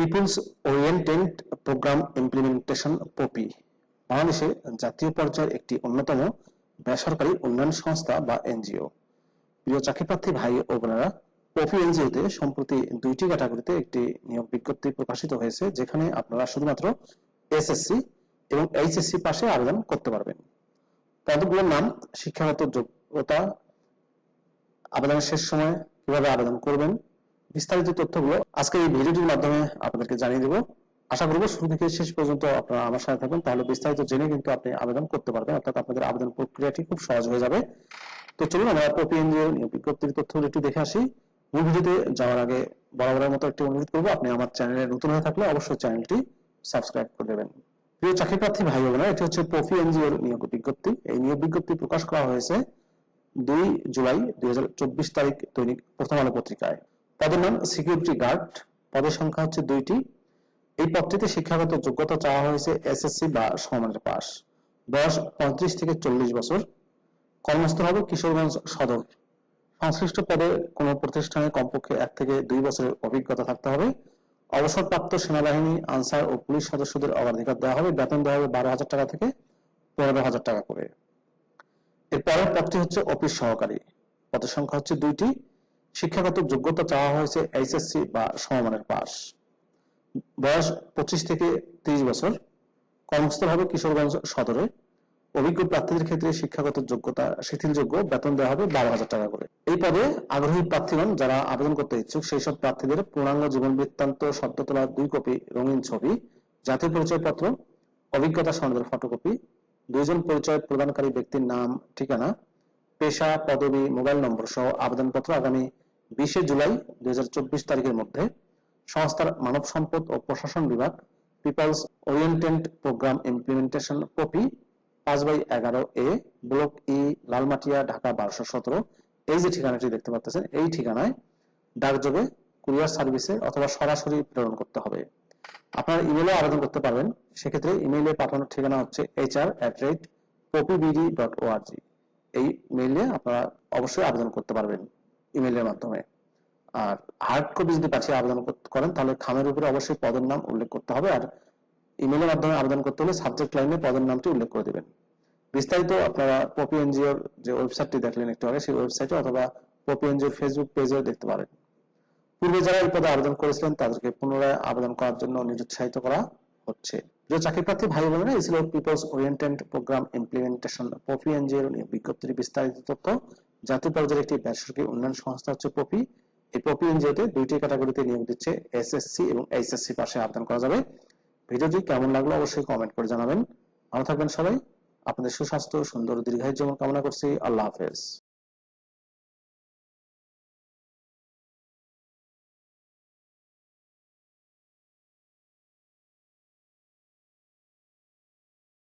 People's oriented programme implementation POPI. বাংলাদেশে জাতীয় পর্যায়ের একটি অন্যতম বেসরকারি উন্নয়ন সংস্থা বা এনজিও। প্রিয় চাকরিপ্রার্থী ভাই ও বোনেরা, পপি এনজিওতে সম্প্রতি দুইটি ক্যাটাগরিতে একটি নিয়োগ বিজ্ঞপ্তি প্রকাশিত হয়েছে, যেখানে আপনারা শুধুমাত্র এসএসসি এবং এইচএসসি পাশে আবেদন করতে পারবেন। পদগুলোর নাম, শিক্ষাগত যোগ্যতা, আবেদনের শেষ সময় কীভাবে আবেদন করবেন বিস্তারিত তথ্যগুলো আজকে এই ভিডিওটির মাধ্যমে আপনাদেরকে জানিয়ে দেব। আশা করব শুরু থেকে শেষ পর্যন্ত আপনারা আমার সাথে থাকবেন তাহলে বিস্তারিত জেনে কিন্তু আপনি আবেদন করতে পারবেন। অর্থাৎ আপনাদের আবেদন প্রক্রিয়াটি খুব সহজ হয়ে যাবে। তো চলুন আমরা পপি এনজিও বিজ্ঞপ্তির তথ্যগুলো একটু দেখে আসি। মূল ভিডিওতে যাওয়ার আগে বরাবরের মতো একটি অনুরোধ করব, আপনি আমার চ্যানেলে নতুন হয়ে থাকলে অবশ্যই চ্যানেলটি সাবস্ক্রাইব করে দেবেন। প্রিয় চাকরি প্রার্থী ভাই বোনেরা, এটি হচ্ছে পপি এনজিওর নিয়োগ বিজ্ঞপ্তি। এই নিয়োগ বিজ্ঞপ্তি প্রকাশ করা হয়েছে দুই জুলাই দুই হাজার চব্বিশ তারিখ দৈনিক প্রথম আলো পত্রিকায়। পদের নাম সিকিউরিটি গার্ড পদের সংখ্যা হচ্ছে দুইটি। এই পদটিতে শিক্ষাগত যোগ্যতা চাওয়া হয়েছে এসএসসি বা সমমানের পাস বয়স পঁয়ত্রিশ থেকে চল্লিশ বছর। কর্মস্থল হবে কিশোরগঞ্জ সদর। সংশ্লিষ্ট পদে কোন প্রতিষ্ঠানে কমপক্ষে এক থেকে দুই বছরের অভিজ্ঞতা থাকতে হবে। অবসরপ্রাপ্ত সেনাবাহিনী, আনসার ও পুলিশ সদস্যদের অগ্রাধিকার দেওয়া হবে। বেতন দেওয়া হবে বারো হাজার টাকা থেকে পনেরো হাজার টাকা করে। এর পরের পদটি হচ্ছে অফিস সহকারী। পদের সংখ্যা হচ্ছে দুইটি। শিক্ষাগত যোগ্যতা চাওয়া হয়েছে এইচএসসি বা সমমানের পাস বয়স পঁচিশ থেকে ত্রিশ বছর। কর্মস্থল হবে কিশোরগঞ্জ সদরে। অভিজ্ঞ প্রার্থীদের ক্ষেত্রে শিক্ষাগত যোগ্যতা, শিথিলযোগ্য বেতন দেওয়া হবে বারো হাজার টাকা করে। এই পদে আগ্রহী প্রার্থীগণ যারা আবেদন করতে ইচ্ছুক, সেই সব প্রার্থীদের পূর্ণাঙ্গ জীবন বৃত্তান্ত সদ্য তোলা, দুই কপি রঙিন ছবি, জাতীয় পরিচয়পত্র, অভিজ্ঞতা সনদের ফটোকপি, দুইজন পরিচয় প্রদানকারী ব্যক্তির নাম, ঠিকানা পেশা, পদবি, মোবাইল নম্বর সহ আবেদনপত্র আগামী বিশে জুলাই দুই হাজার চব্বিশ তারিখের মধ্যে সংস্থার মানব সম্পদ ও প্রশাসন বিভাগ, people's oriented program implementation copy, পাঁচ বাই এগারো A, block E, Lalmatia, Dhaka বারোশো সতেরো, এই যে ঠিকানাটি দেখতে পাচ্ছেন, এই ঠিকানায় ডাকযোগে কুরিয়ার সার্ভিসে অথবা সরাসরি প্রেরণ করতে হবে। আপনার ইমেলে আবেদন করতে পারবেন, সেক্ষেত্রে ইমেইলে পাঠানোর ঠিকানা হচ্ছে HR at rate POPI BD dot O R G এই মেইলে আপনারা অবশ্যই আবেদন করতে পারবেন ইমেইলের মাধ্যমে। আর হার্ড কপি যদি পাঠিয়ে আবেদন করেন, তাহলে খামের উপরে অবশ্যই পদের নাম উল্লেখ করতে হবে। আর ইমেলের মাধ্যমে আবেদন করতে হলে সাবজেক্ট লাইনে পদের নামটি উল্লেখ করে দেবেন। বিস্তারিত আপনারা পপি এনজিওর যে ওয়েবসাইটটি দেখলেন একটু আগে সেই ওয়েবসাইটে অথবা পপি এনজিওর ফেসবুক পেজে দেখতে পারেন। পূর্বে যারা এই পদে আবেদন করেছিলেন, তাদেরকে পুনরায় আবেদন করার জন্য নিরুৎসাহিত করা হচ্ছে। চাকরি প্রার্থী ভাই বোনেরা, এই ছিল people's oriented programme implementation POPI এনজিওর বিজ্ঞপ্তির বিস্তারিত তথ্য। জাতীয় পর্যায়ের একটি বেসরকারি উন্নয়ন সংস্থা হচ্ছে পপি এই পপি এনজিওতে দুইটি ক্যাটাগরিতে নিয়োগ দিচ্ছে এসএসসি এবং এইচএসসি পাশে আবেদন করা যাবে। ভিডিওটি কেমন লাগল অবশ্যই কমেন্ট করে জানাবেন। ভালো থাকবেন সবাই। আপনাদের সুস্বাস্থ্য, সুন্দর দীর্ঘায়ু জীবন কামনা করছি। আল্লাহ হাফেজ।